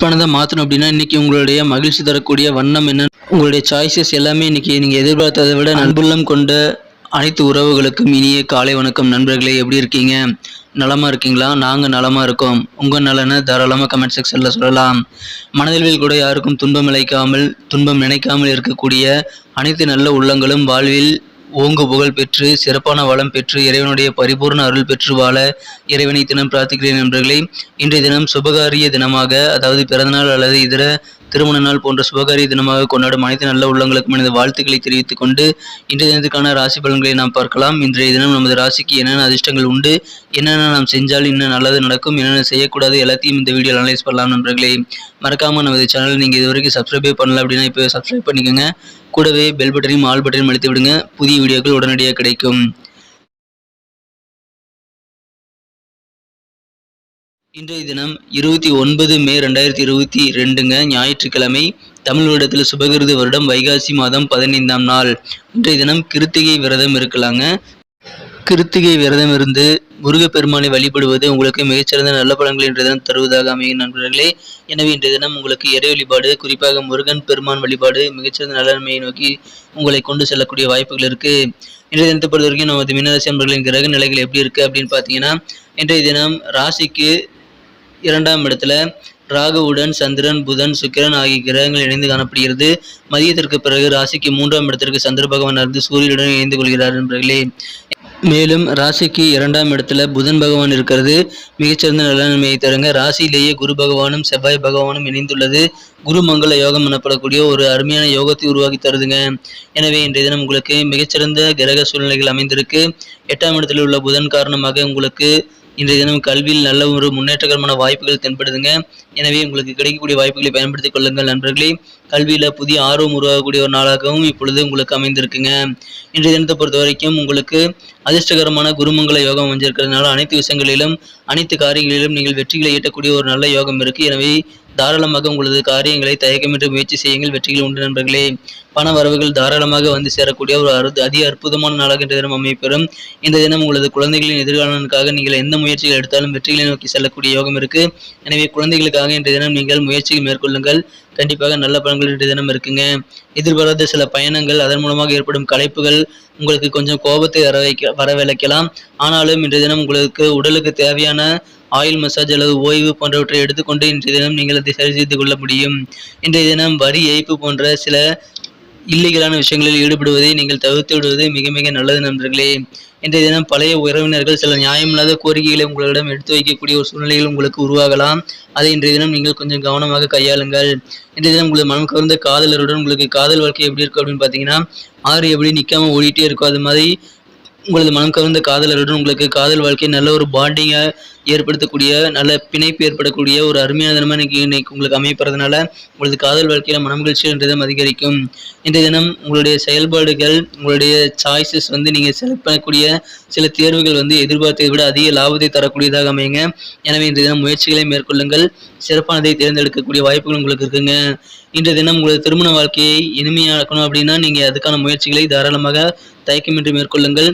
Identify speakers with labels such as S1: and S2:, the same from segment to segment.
S1: பணத்தை மாற்றணும் அப்படின்னா இன்னைக்கு உங்களுடைய மகிழ்ச்சி தரக்கூடிய வண்ணம் என்ன உங்களுடைய சாய்ஸஸ் எல்லாமே இன்னைக்கு நீங்கள் எதிர்பார்த்ததை விட நண்புள்ளம் கொண்ட அனைத்து உறவுகளுக்கும் இனிய காலை வணக்கம். நண்பர்களே எப்படி இருக்கீங்க? நலமாக இருக்கீங்களா? நாங்கள் நலமாக இருக்கோம். உங்கள் நலனை தாராளமாக கமெண்ட் செக்ஷனில் சொல்லலாம். மனதில் கூட யாருக்கும் துன்பம் இழைக்காமல் துன்பம் நினைக்காமல் இருக்கக்கூடிய அனைத்து நல்ல உள்ளங்களும் வாழ்வில் ஓங்கு புகழ் பெற்று சிறப்பான வளம் பெற்று இறைவனுடைய பரிபூர்ண அருள் பெற்று வாழ இறைவனை தினம் பிரார்த்திக்கிறேன் நண்பர்களே. இன்றைய தினம் சுபகாரிய தினமாக அதாவது பிறந்தநாள் அல்லது இதர திருமண நாள் போன்ற சுபகாரிய தினமாக கொண்டாடும் அனைத்து நல்ல உள்ளங்களுக்கும் எனது வாழ்த்துக்களை தெரிவித்துக் கொண்டு இன்றைய தினத்துக்கான ராசி பலன்களை நாம் பார்க்கலாம். இன்றைய தினம் நமது ராசிக்கு என்னென்ன அதிர்ஷ்டங்கள் உண்டு என்னென்ன நாம் செஞ்சால் இன்னும் நல்லது நடக்கும் என்னென்ன செய்யக்கூடாது எல்லாத்தையும் இந்த வீடியோ அனலைஸ் பண்ணலாம் நண்பர்களே. மறக்காமல் நமது சேனலை நீங்கள் இது வரைக்கும் சப்ஸ்கிரைபே பண்ணல அப்படின்னா இப்போ சப்ஸ்கிரைப் பண்ணிக்கோங்க. கூடவே பெல் பட்டனையும் ஆல் பட்டனையும் அழுத்தி விடுங்க. புதிய வீடியோக்கள் உடனடியாக கிடைக்கும். இன்றைய தினம் இருபத்தி ஒன்பது மே ரெண்டாயிரத்தி இருபத்தி ரெண்டுங்க. ஞாயிற்றுக்கிழமை தமிழ் வருடத்தில் சுபகிருது வருடம் வைகாசி மாதம் பதினைந்தாம் நாள். இன்றைய தினம் கிருத்திகை விரதம் இருக்கலாங்க. கிருத்திகை விரதம் இருந்து முருகப்பெருமானை வழிபடுவது உங்களுக்கு மிகச்சிறந்த நல்ல பலன்கள் இன்றைய தினம் தருவதாக அமையும் நண்பர்களே. எனவே இன்றைய தினம் உங்களுக்கு இறை வழிபாடு குறிப்பாக முருகன் பெருமான் வழிபாடு மிகச்சிறந்த நலன்மையை நோக்கி உங்களை கொண்டு செல்லக்கூடிய வாய்ப்புகள் இருக்கு. இன்றைய தினத்தை பொறுத்த வரைக்கும் நமது மீனராசி நண்பர்களின் கிரக நிலைகள் எப்படி இருக்கு அப்படின்னு பார்த்தீங்கன்னா இன்றைய தினம் ராசிக்கு இரண்டாம் இடத்துல ராகுவுடன் சந்திரன் புதன் சுக்கிரன் ஆகிய கிரகங்கள் இணைந்து காணப்படுகிறது. மதியத்திற்கு பிறகு ராசிக்கு மூன்றாம் இடத்திற்கு சந்திர பகவான் இருந்து சூரியனுடன் இணைந்து கொள்கிறார் நண்பர்களே. மேலும் ராசிக்கு இரண்டாம் இடத்துல புதன் பகவான் இருக்கிறது. மிகச்சிறந்த நலன்மையை தருங்க. ராசியிலேயே குரு பகவானும் செவ்வாய் பகவானும் இணைந்துள்ளது. குரு மங்கள யோகம் எனப்படக்கூடிய ஒரு அருமையான யோகத்தை உருவாக்கி தருதுங்க. எனவே இன்றைய தினம் உங்களுக்கு மிகச்சிறந்த கிரக சூழ்நிலைகள் அமைந்திருக்கு. எட்டாம் இடத்தில் உள்ள புதன் காரணமாக உங்களுக்கு இன்றைய தினம் கல்வியில் நல்ல ஒரு முன்னேற்றகரமான வாய்ப்புகள் தென்படுதுங்க. எனவே உங்களுக்கு கிடைக்கக்கூடிய வாய்ப்புகளை பயன்படுத்திக் கொள்ளுங்கள் நண்பர்களே. கல்வியில் புதிய ஆர்வம் உருவாகக்கூடிய ஒரு நாளாகவும் இப்பொழுது உங்களுக்கு அமைந்திருக்குங்க. இன்றைய தினத்தை பொறுத்த வரைக்கும் உங்களுக்கு அதிர்ஷ்டகரமான குருமங்கள யோகம் அமைஞ்சிருக்கிறதுனால அனைத்து விஷயங்களிலும் அனைத்து காரியங்களிலும் நீங்கள் வெற்றிகளை ஈட்டக்கூடிய ஒரு நல்ல யோகம் இருக்கு. எனவே தாராளமாக உங்களது காரியங்களை தயக்கமின்றி முயற்சி செய்யுங்கள். வெற்றிகள் உண்டு நண்பர்களே. பண வரவுகள் தாராளமாக வந்து சேரக்கூடிய ஒரு அரு அதி அற்புதமான நாளாக இன்றைய தினம் அமைப்பெறும் இந்த தினம் உங்களது குழந்தைகளின் எதிர்காலனுக்காக நீங்கள் எந்த முயற்சிகள் எடுத்தாலும் வெற்றிகளை நோக்கி செல்லக்கூடிய யோகம் இருக்கு. எனவே குழந்தைகளுக்காக இன்றைய தினம் நீங்கள் முயற்சிகள் மேற்கொள்ளுங்கள். கண்டிப்பாக நல்ல பலன்கள் இன்றைய தினம் இருக்குங்க. எதிர்பாராத சில பயணங்கள் அதன் மூலமாக ஏற்படும் களைப்புகள் உங்களுக்கு கொஞ்சம் கோபத்தை வர வைக்க வரவழைக்கலாம். ஆனாலும் இன்றைய தினம் உங்களுக்கு உடலுக்கு தேவையான ஆயில் மசாஜ் அல்லது ஓய்வு போன்றவற்றை எடுத்துக்கொண்டு இன்றைய தினம் நீங்கள் அதை சரி செய்து கொள்ள முடியும். இன்றைய தினம் வரி ஏய்ப்பு போன்ற சில இல்லீகலான விஷயங்களில் ஈடுபடுவதை நீங்கள் தவிர்த்து விடுவது மிக மிக நல்லது நண்பர்களே. இன்றைய தினம் பழைய உறவினர்கள் சில நியாயமில்லாத கோரிக்கைகளை உங்களிடம் எடுத்து வைக்கக்கூடிய ஒரு சூழ்நிலைகள் உங்களுக்கு உருவாகலாம். அதை இன்றைய தினம் நீங்கள் கொஞ்சம் கவனமாக கையாளுங்கள். இன்றைய தினம் உங்களது மனம் கவர்ந்த காதலருடன் உங்களுக்கு காதல் வாழ்க்கை எப்படி இருக்கும் அப்படின்னு பார்த்தீங்கன்னா ஆறு எப்படி நிற்காம ஓடிட்டே இருக்கும் அது மாதிரி உங்களது மனம் கவர்ந்த காதலருடன் உங்களுக்கு காதல் வாழ்க்கை நல்ல ஒரு பாண்டிங்காக ஏற்படுத்தக்கூடிய நல்ல பிணைப்பு ஏற்படக்கூடிய ஒரு அருமையான தினமாக இன்னைக்கு இன்னைக்கு உங்களுக்கு அமைப்பறதுனால உங்களது காதல் வாழ்க்கையில் மனமகிழ்ச்சி என்றதும் அதிகரிக்கும். இன்றைய தினம் உங்களுடைய செயல்பாடுகள் உங்களுடைய சாய்ஸஸ் வந்து நீங்கள் செலக்ட் பண்ணக்கூடிய சில தேர்வுகள் வந்து எதிர்பார்த்ததை விட அதிக லாபத்தை தரக்கூடியதாக அமையுங்க. எனவே இன்றைய தினம் முயற்சிகளை மேற்கொள்ளுங்கள். சிறப்பானதை தேர்ந்தெடுக்கக்கூடிய வாய்ப்புகள் உங்களுக்கு இருக்குங்க. இன்றைய தினம் உங்களது திருமண வாழ்க்கையை இனிமையாக்கணும் அப்படின்னா நீங்கள் அதுக்கான முயற்சிகளை தாராளமாக தயக்கமின்றி மேற்கொள்ளுங்கள்.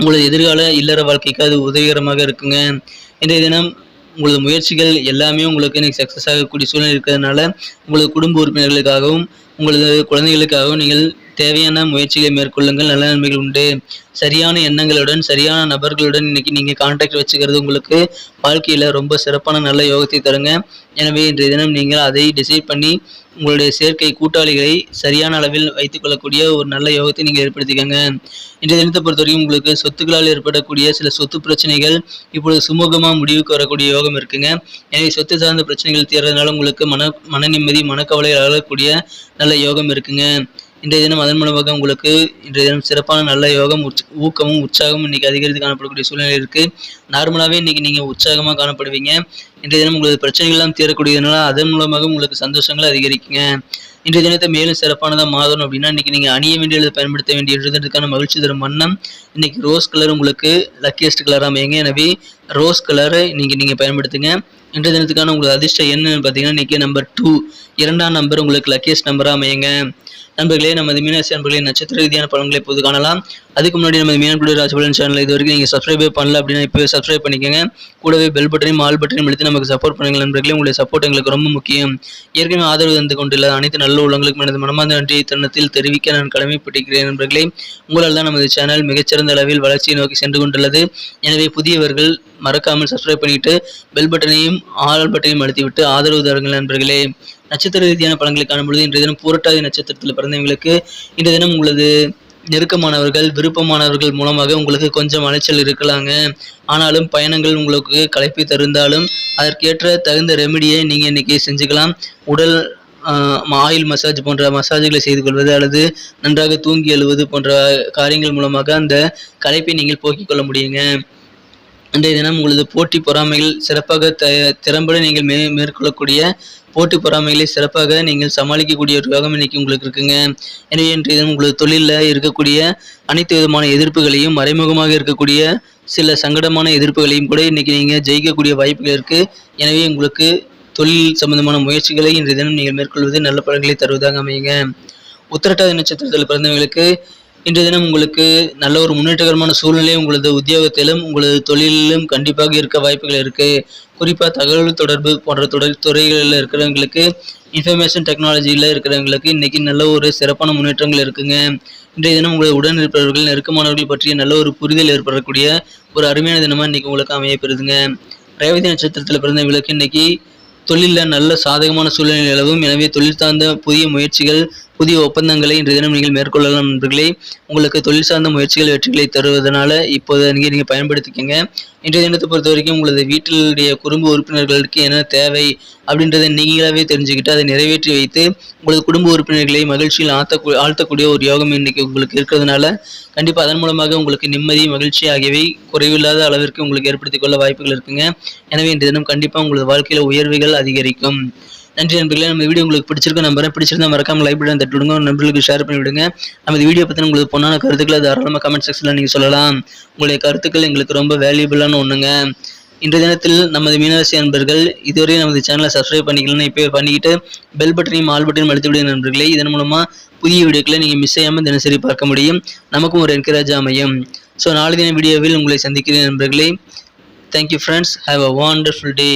S1: உங்களது எதிர்கால இல்லற வாழ்க்கைக்கு அது உதவிகரமாக இருக்குங்க. இன்றைய தினம் உங்களது முயற்சிகள் எல்லாமே உங்களுக்கு இன்னைக்கு சக்ஸஸ் ஆகக்கூடிய சூழ்நிலை இருக்கிறதுனால உங்களது குடும்ப உறுப்பினர்களுக்காகவும் உங்களது குழந்தைகளுக்காகவும் நீங்கள் தேவையான முயற்சிகளை மேற்கொள்ளுங்கள். நல்ல நன்மைகள் உண்டு. சரியான எண்ணங்களுடன் சரியான நபர்களுடன் இன்னைக்கு நீங்கள் கான்டாக்ட் வச்சுக்கிறது உங்களுக்கு வாழ்க்கையில் ரொம்ப சிறப்பான நல்ல யோகத்தை தருங்க. எனவே இன்றைய தினம் நீங்கள் அதை டிசைட் பண்ணி உங்களுடைய சேர்க்கை கூட்டாளிகளை சரியான அளவில் வைத்துக்கொள்ளக்கூடிய ஒரு நல்ல யோகத்தை நீங்கள் ஏற்படுத்திக்கங்க. இன்றைய தினத்தை பொறுத்தவரைக்கும் உங்களுக்கு சொத்துக்களால் ஏற்படக்கூடிய சில சொத்து பிரச்சனைகள் இப்பொழுது சுமூகமாக முடிவுக்கு வரக்கூடிய யோகம் இருக்குங்க. எனவே சொத்து சார்ந்த பிரச்சனைகள் தீர்றதுனால உங்களுக்கு மன மன நிம்மதி மனக்கவலை அழகக்கூடிய நல்ல யோகம் இருக்குங்க. இன்றைய தினம் அதன் மூலமாக உங்களுக்கு இன்றைய தினம் சிறப்பான நல்ல யோகம் ஊக்கமும் உற்சாகமும் இன்னைக்கு அதிகரித்து காணப்படக்கூடிய சூழ்நிலை இருக்கு. நார்மலாகவே இன்னைக்கு நீங்கள் உற்சாகமாக காணப்படுவீங்க. இன்றைய தினம் உங்களது பிரச்சனைகள்லாம் தீரக்கூடியதுனால அதன் மூலமாக உங்களுக்கு சந்தோஷங்கள் அதிகரிக்குங்க. இன்றைய தினத்தை மேலும் சிறப்பானதாக மாறணும் அப்படின்னா இன்னைக்கு நீங்கள் அணிய வேண்டியது பயன்படுத்த வேண்டிய எழுதுறதுக்கான மகிழ்ச்சி தரும் வண்ணம். இன்னைக்கு ரோஸ் கலர் உங்களுக்கு லக்கியஸ்ட் கலராக அமையுங்க. எனவே ரோஸ் கலரை இன்னைக்கு நீங்கள் பயன்படுத்துங்க. இன்றைய தினத்துக்கான உங்களுக்கு அதிர்ஷ்டம் என்னன்னு பார்த்தீங்கன்னா இன்றைக்கி நம்பர் டூ இரண்டாம் நம்பர் உங்களுக்கு லக்கியஸ்ட் நம்பராக அமையுங்க. நண்பர்களே நமது மீனாட்சி நண்பர்களே நட்சத்திர ரீதியான பலன்களை இப்போது காணலாம். அதுக்கு முன்னாடி நம்ம மீனாட்சி ராஜபலன் சேனல் இது வரைக்கும் நீங்கள் சப்ஸ்கிரைபே பண்ணல அப்படின்னா இப்போ சப்ஸ்கிரைப் பண்ணிக்கோங்க. கூடவே பெல் பட்டனையும் ஆல் பட்டனையும் எடுத்து நமக்கு சப்போர்ட் பண்ணுங்கள் நண்பர்களே. உங்களுடைய சப்போர்ட் எங்களுக்கு ரொம்ப முக்கியம். ஏற்கனவே ஆதரவு தந்து கொண்டுள்ள அனைத்து நல்ல உள்ளங்களுக்கு எனது மனமார்ந்த நன்றியை தருணத்தில் தெரிவிக்க நான் கடமைப்பட்டிருக்கிறேன் நண்பர்களே. உங்களால் தான் நமது சேனல் மிகச்சிறந்த அளவில் வளர்ச்சியை நோக்கி சென்று கொண்டுள்ளது. எனவே புதியவர்கள் மறக்காமல் சப்ஸ்கிரைப் பண்ணிவிட்டு பெல் பட்டனையும் ஆல் பட்டனையும் அழுத்திவிட்டு ஆதரவு தருங்கள் நண்பர்களே. நட்சத்திர ரீதியான பலன்களை காணும்பொழுது இன்றைய தினம் பூரட்டாதி நட்சத்திரத்தில் பிறந்தவங்களுக்கு இன்றைய தினம் உங்களது நெருக்கமானவர்கள் விருப்பமானவர்கள் மூலமாக உங்களுக்கு கொஞ்சம் அலைச்சல் இருக்கலாங்க. ஆனாலும் பயணங்கள் உங்களுக்கு களைப்பை தருந்தாலும் அதற்கேற்ற தகுந்த ரெமெடியை நீங்கள் இன்னைக்கு செஞ்சுக்கலாம். உடல் ஆயில் மசாஜ் போன்ற மசாஜ்களை செய்து கொள்வது அல்லது நன்றாக தூங்கி எழுவது போன்ற காரியங்கள் மூலமாக அந்த களைப்பை நீங்கள் போக்கிக் கொள்ள முடியுங்க. இன்றைய தினம் உங்களது போட்டி பொறாமைகள் சிறப்பாக த திறம்பட நீங்கள் மே மேற்கொள்ளக்கூடிய போட்டி பொறாமைகளை சிறப்பாக நீங்கள் சமாளிக்கக்கூடிய ஒரு யோகம் இன்னைக்கு உங்களுக்கு இருக்குங்க. எனவே இன்றைய தினம் உங்களது தொழிலில் இருக்கக்கூடிய அனைத்து விதமான எதிர்ப்புகளையும் மறைமுகமாக இருக்கக்கூடிய சில சங்கடமான எதிர்ப்புகளையும் கூட இன்னைக்கு நீங்கள் ஜெயிக்கக்கூடிய வாய்ப்புகள் இருக்குது எனவே உங்களுக்கு தொழில் சம்பந்தமான முயற்சிகளை இன்றைய தினம் நீங்கள் மேற்கொள்வது நல்ல பலன்களை தருவதாக அமையுங்க. உத்திரட்டாதி நட்சத்திரத்தில் பிறந்தவங்களுக்கு இன்றைய தினம் உங்களுக்கு நல்ல ஒரு முன்னேற்றகரமான சூழ்நிலை உங்களது உத்தியோகத்திலும் உங்களது தொழிலிலும் கண்டிப்பாக இருக்க வாய்ப்புகள் இருக்குது குறிப்பாக தகவல் தொடர்பு போன்ற தொடர் துறைகளில் இருக்கிறவங்களுக்கு இன்ஃபர்மேஷன் டெக்னாலஜியில் இருக்கிறவங்களுக்கு இன்றைக்கி நல்ல ஒரு சிறப்பான முன்னேற்றங்கள் இருக்குங்க. இன்றைய தினம் உங்களை உடன் இருப்பவர்கள் நெருக்கமானவர்கள் பற்றிய நல்ல ஒரு புரிதல் ஏற்படக்கூடிய ஒரு அருமையான தினமாக இன்றைக்கி உங்களுக்கு அமையப்பெறுதுங்க ரேவதி நட்சத்திரத்தில் பிறந்தவங்களுக்கு இன்றைக்கி தொழிலில் நல்ல சாதகமான சூழ்நிலை நிலவும் எனவே தொழில் சார்ந்த புதிய முயற்சிகள் புதிய ஒப்பந்தங்களை இன்றைய தினம் நீங்கள் மேற்கொள்ளலாம் நண்பர்களே. உங்களுக்கு தொழில் சார்ந்த முயற்சிகள் வெற்றிகளை தருவதனால இப்போது நீங்கள் நீங்கள் பயன்படுத்திக்கங்க. இன்றைய தினத்தை பொறுத்த வரைக்கும் உங்களது வீட்டிலுடைய குடும்ப உறுப்பினர்களுக்கு என்ன தேவை அப்படின்றத நீங்களாகவே தெரிஞ்சுக்கிட்டு அதை நிறைவேற்றி வைத்து உங்களது குடும்ப உறுப்பினர்களை மகிழ்ச்சியில் ஆழ்த்த ஆழ்த்தக்கூடிய ஒரு யோகம் இன்னைக்கு உங்களுக்கு இருக்கிறதுனால கண்டிப்பாக அதன் மூலமாக உங்களுக்கு நிம்மதி மகிழ்ச்சி ஆகியவை குறைவில்லாத அளவிற்கு உங்களுக்கு ஏற்படுத்திக் கொள்ள வாய்ப்புகள் இருக்குங்க. எனவே இன்றைய தினம் கண்டிப்பாக உங்களது வாழ்க்கையில் உயர்வுகள் அதிகரிக்கும். நன்றி நண்பர்களே நம்ம வீடியோ உங்களுக்கு பிடிச்சிருக்க நம்பரை பிடிச்சிருந்தா மறக்காம லைக் பட்டன் தட்டி விடுங்க நண்பர்களுக்கு ஷேர் பண்ணி விடுங்க நம்ம இந்த வீடியோ பற்றின உங்களுக்கு பொண்ணான கருத்துக்களை தாராளமாக கமெண்ட் செக்ஷனில் நீங்கள் சொல்லலாம். உங்களுடைய கருத்துக்கள் எங்களுக்கு ரொம்ப வேல்யூபிளான ஒன்றுங்க இன்றைய தினத்தில் நமது மீனராசி நண்பர்கள் இதுவரை நமது சேனலை சப்ஸ்கிரைப் பண்ணிக்கலன்னு இப்போ பண்ணிக்கிட்டு பெல் பட்டனையும் ஆல் பட்டனையும் அழுத்தி விடுங்க நண்பர்களே. இதன் மூலமாக புதிய வீடியோக்களை நீங்கள் மிஸ் செய்யாமல் தினசரி பார்க்க முடியும். நமக்கும் ஒரு என்கரேஜ் அமையும். ஸோ நாளை தின வீடியோவில் உங்களை சந்திக்கிறேன் நண்பர்களே. Thank you friends have a wonderful day